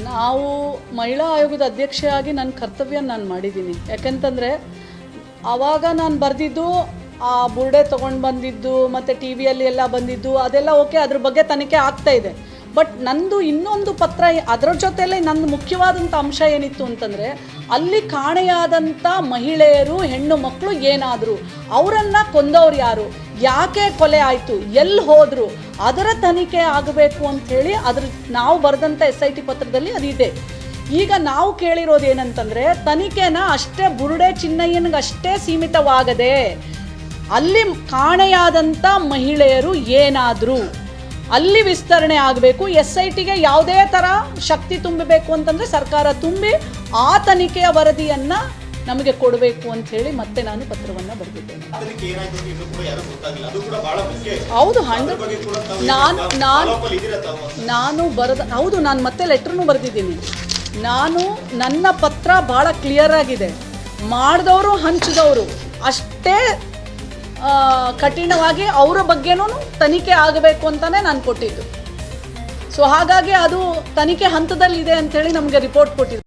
ನಾವು ಮಹಿಳಾ ಆಯೋಗದ ಅಧ್ಯಕ್ಷೆಯಾಗಿ ನನ್ನ ಕರ್ತವ್ಯ ನಾನು ಮಾಡಿದ್ದೀನಿ. ಯಾಕಂತಂದರೆ, ಆವಾಗ ನಾನು ಬರೆದಿದ್ದು, ಆ ಬುರ್ಡೆ ತೊಗೊಂಡು ಬಂದಿದ್ದು, ಮತ್ತು ಟಿ ವಿಯಲ್ಲಿ ಎಲ್ಲ ಬಂದಿದ್ದು, ಅದೆಲ್ಲ ಓಕೆ ಅದ್ರ ಬಗ್ಗೆ ತನಿಖೆ ಆಗ್ತಾ ಇದೆ. ಬಟ್ ನಂದು ಇನ್ನೊಂದು ಪತ್ರ, ಅದರ ಜೊತೆಲೆ ನನ್ನ ಮುಖ್ಯವಾದಂಥ ಅಂಶ ಏನಿತ್ತು ಅಂತಂದರೆ, ಅಲ್ಲಿ ಕಾಣೆಯಾದಂಥ ಮಹಿಳೆಯರು, ಹೆಣ್ಣು ಮಕ್ಕಳು ಏನಾದರೂ, ಅವರನ್ನು ಕೊಂದವ್ರು ಯಾರು, ಯಾಕೆ ಕೊಲೆ ಆಯಿತು ಎಲ್ಲಿ ಹೋದರು, ಅದರ ತನಿಖೆ ಆಗಬೇಕು ಅಂಥೇಳಿ ಅದ್ರ, ನಾವು ಬರೆದಂಥ ಎಸ್ ಐ ಟಿ ಪತ್ರದಲ್ಲಿ ಅದಿದೆ ಈಗ ನಾವು ಕೇಳಿರೋದು ಏನಂತಂದರೆ, ತನಿಖೆನ ಅಷ್ಟೇ ಬುರುಡೆ ಚಿನ್ನಯ್ಯನಿಗೆ ಅಷ್ಟೇ ಸೀಮಿತವಾಗದೆ, ಅಲ್ಲಿ ಕಾಣೆಯಾದಂಥ ಮಹಿಳೆಯರು ಏನಾದರು ಅಲ್ಲಿ ವಿಸ್ತರಣೆ ಆಗಬೇಕು. ಎಸ್ ಐ ಟಿಗೆ ಯಾವುದೇ ಥರ ಶಕ್ತಿ ತುಂಬಬೇಕು ಅಂತಂದರೆ ಸರ್ಕಾರ ತುಂಬಿ ಆ ತನಿಖೆಯ ವರದಿಯನ್ನು ನಮಗೆ ಕೊಡಬೇಕು ಅಂತ ಹೇಳಿ ಮತ್ತೆ ನಾನು ಪತ್ರವನ್ನು ಬರೆದಿದ್ದೇನೆ. ಹೌದು ಹಂಡ್ರೆಡ್ ನಾನು ನಾನು ನಾನು ಬರೆದ ಹೌದು ನಾನು ಮತ್ತೆ ಲೆಟ್ರನ್ನು ಬರೆದಿದ್ದೀನಿ. ನಾನು ನನ್ನ ಪತ್ರ ಭಾಳ ಕ್ಲಿಯರ್ ಆಗಿದೆ. ಮಾಡಿದವರು ಹಂಚಿದವರು. ಅಷ್ಟೇ ಕಠಿಣವಾಗಿ ಅವರ ಬಗ್ಗೆನೂ ತನಿಖೆ ಆಗಬೇಕು ಅಂತಲೇ ನಾನು ಕೊಟ್ಟಿದ್ದು. ಸೊ ಹಾಗಾಗಿ ಅದು ತನಿಖೆ ಹಂತದಲ್ಲಿದೆ ಅಂಥೇಳಿ ನಮಗೆ ರಿಪೋರ್ಟ್ ಕೊಟ್ಟಿದ್ದು